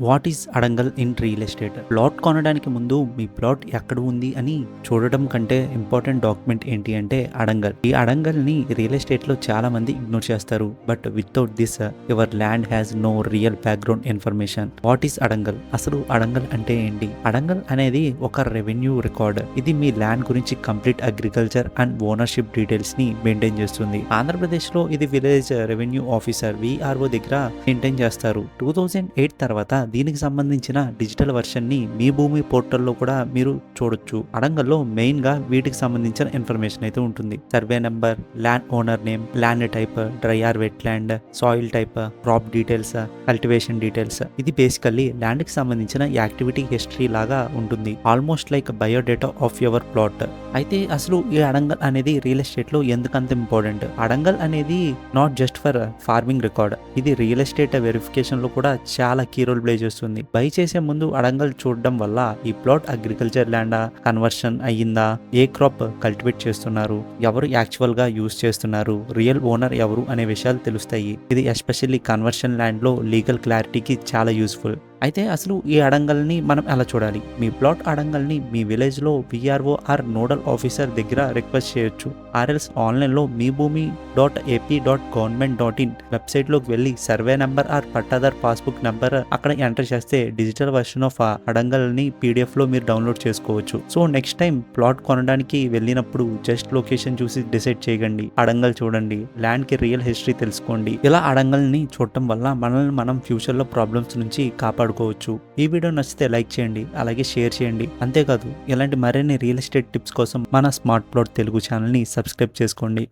What is adangal in real estate plot కొనడానికి ముందు మీ plot ఎక్కడ ఉంది అని చూడడం కంటే ఇంపార్టెంట్ డాక్యుమెంట్ ఏంటి అంటే అడంగల్ ఈ అడంగల్ని రియల్ ఎస్టేట్లో చాలా మంది ఇగ్నోర్ చేస్తారు. But without this your land has no real background information what is adangal అసలు అడంగల్ అంటే ఏంటి? అడంగల్ అనేది ఒక రెవెన్యూ రికార్డ్ ఇది మీ ల్యాండ్ గురించి కంప్లీట్ అగ్రికల్చర్ అండ్ ఓనర్షిప్ డీటెయిల్స్ని మెయింటైన్ చేస్తుంది. ఆంధ్రప్రదేశ్లో ఇది విలేజ్ రెవెన్యూ ఆఫీసర్ విఆర్ఓ దగ్గర మెయింటైన్ చేస్తారు. టూ థౌజండ్ ఎయిట్ తర్వాత దీనికి సంబంధించిన డిజిటల్ వర్షన్ని మీ భూమి పోర్టల్లో కూడా మీరు చూడొచ్చు. అడంగల్లో మెయిన్గా వీటికి సంబంధించిన ఇన్ఫర్మేషన్ అయితే ఉంటుంది. Survey number land owner name land type dry or wet land soil type crop details cultivation details. ఇది బేసికల్లీ ల్యాండ్కి సంబంధించిన యాక్టివిటీ హిస్టరీ లాగా ఉంటుంది. Almost like biodata of your plot. అయితే అసలు ఈ అడంగల్ అనేది రియల్ ఎస్టేట్లో ఎందుకంత ఇంపార్టెంట్? అడంగల్ అనేది not just for farming record. ఇది రియల్ ఎస్టేట్ వెరిఫికేషన్లో కూడా చాలా కీ రోల్ ప్లే చేస్తుంది. బై చేసే ముందు అడంగల్ చూడడం వల్ల ఈ ప్లాట్ అగ్రికల్చర్ ల్యాండా కన్వర్షన్ అయ్యిందా? ఏ క్రాప్ కల్టివేట్ చేస్తున్నారు? ఎవరు యాక్చువల్గా యూస్ చేస్తున్నారు? రియల్ ఓనర్ ఎవరు? అనే విషయాలు తెలుస్తాయి. ఇది ఎస్పెషల్లీ కన్వర్షన్ ల్యాండ్లో లీగల్ క్లారిటీకి చాలా యూస్ఫుల్. అయితే అసలు ఈ అడంగల్ని మనం ఎలా చూడాలి? మీ ప్లాట్ అడంగల్ని మీ విలేజ్లో విఆర్ఓ ఆర్ నోడల్ ఆఫీసర్ దగ్గర రిక్వెస్ట్ చేయొచ్చు. ఆర్ఎల్స్ ఆన్లైన్లో Mee Bhoomi dot AP dot government dot in వెబ్సైట్లోకి వెళ్ళి survey number or pattadar passbook number అక్కడ ఎంటర్ చేస్తే డిజిటల్ వర్షన్ ఆఫ్ ఆ అడంగల్ని పీడిఎఫ్లో మీరు డౌన్లోడ్ చేసుకోవచ్చు. సో నెక్స్ట్ టైం ప్లాట్ కొనడానికి వెళ్ళినప్పుడు జస్ట్ లొకేషన్ చూసి డిసైడ్ చేయకండి. అడంగల్ చూడండి. ల్యాండ్కి రియల్ హిస్టరీ తెలుసుకోండి. ఇలా అడంగల్ని చూడటం వల్ల మనల్ని మనం ఫ్యూచర్లో ప్రాబ్లమ్స్ నుంచి కాపాడుకోవచ్చు ఈ వీడియో నచ్చితే లైక్ చేయండి అలాగే షేర్ చేయండి. అంతేకాదు ఇలాంటి మరిన్ని రియల్ ఎస్టేట్ టిప్స్ కోసం మన స్మార్ట్ ప్లాట్ తెలుగు ఛానల్ని సబ్స్క్రైబ్ చేసుకోండి.